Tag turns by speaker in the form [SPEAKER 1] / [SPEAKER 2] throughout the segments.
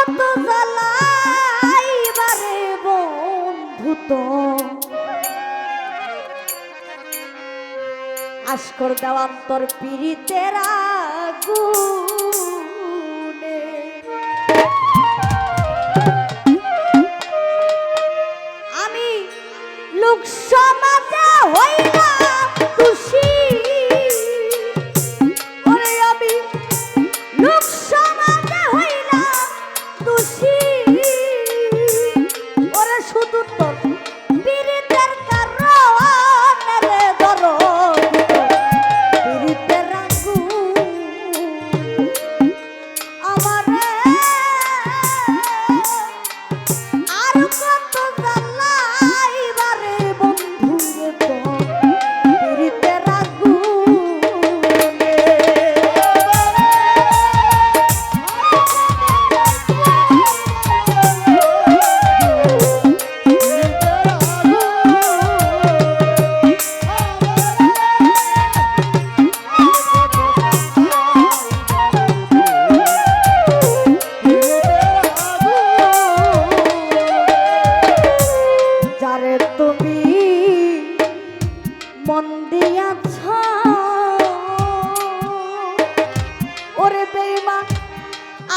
[SPEAKER 1] কত জ্বালাইবারে বন্ধু তো? আসকর দেওয়ান্তর পীড়িতেরা গু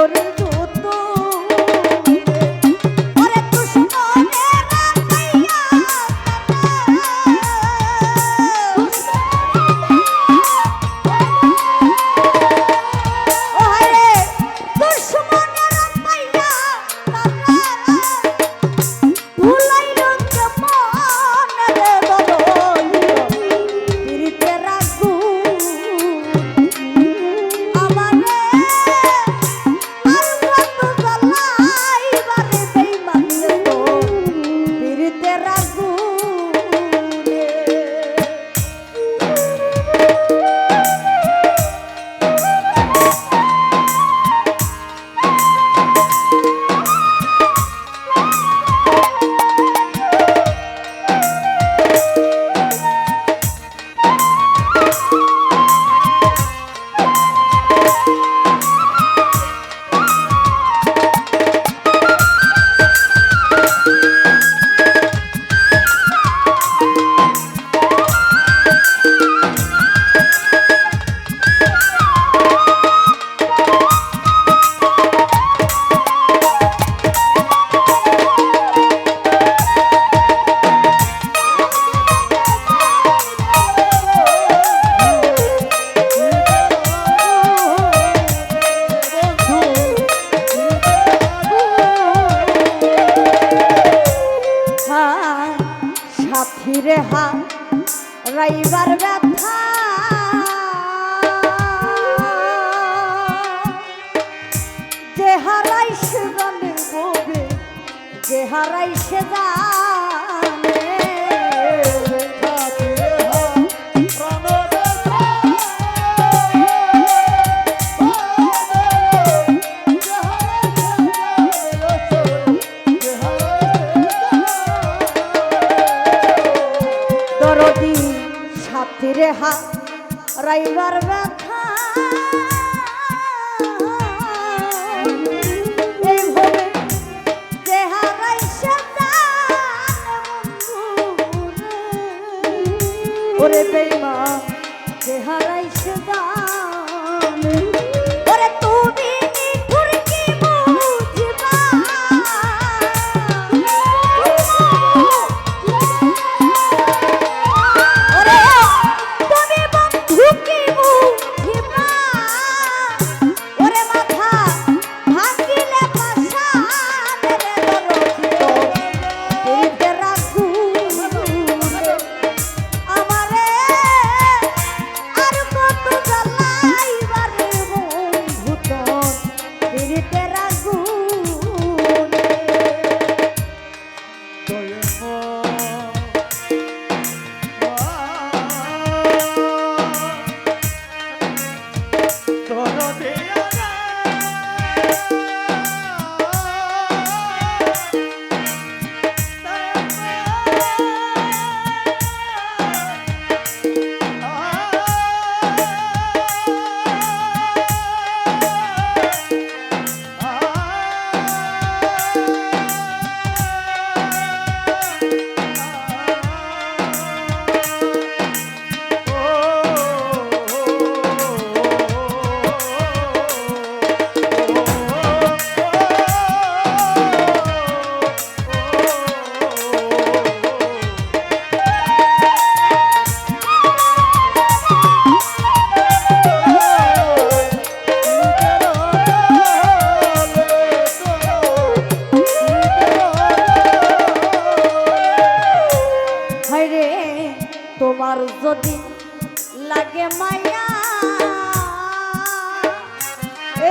[SPEAKER 1] dormir. হারাই সে দরদি সাথীরে হাত রাইবার ওরে বেই Okay. হরে তোমার যদি লাগে মায়া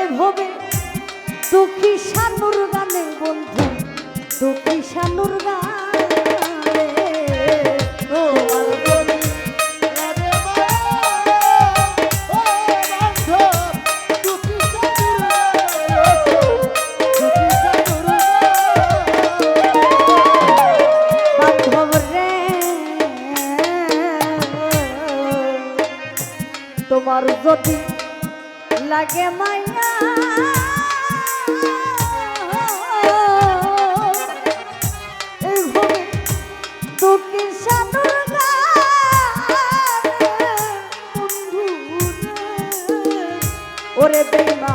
[SPEAKER 1] এভাবে দুঃখী সানুর গানে বন্ধু দুঃখী সানুর গান।
[SPEAKER 2] লাগে মায়া।
[SPEAKER 1] দুঃখী সানুর গানে বন্ধু ওরে বেমা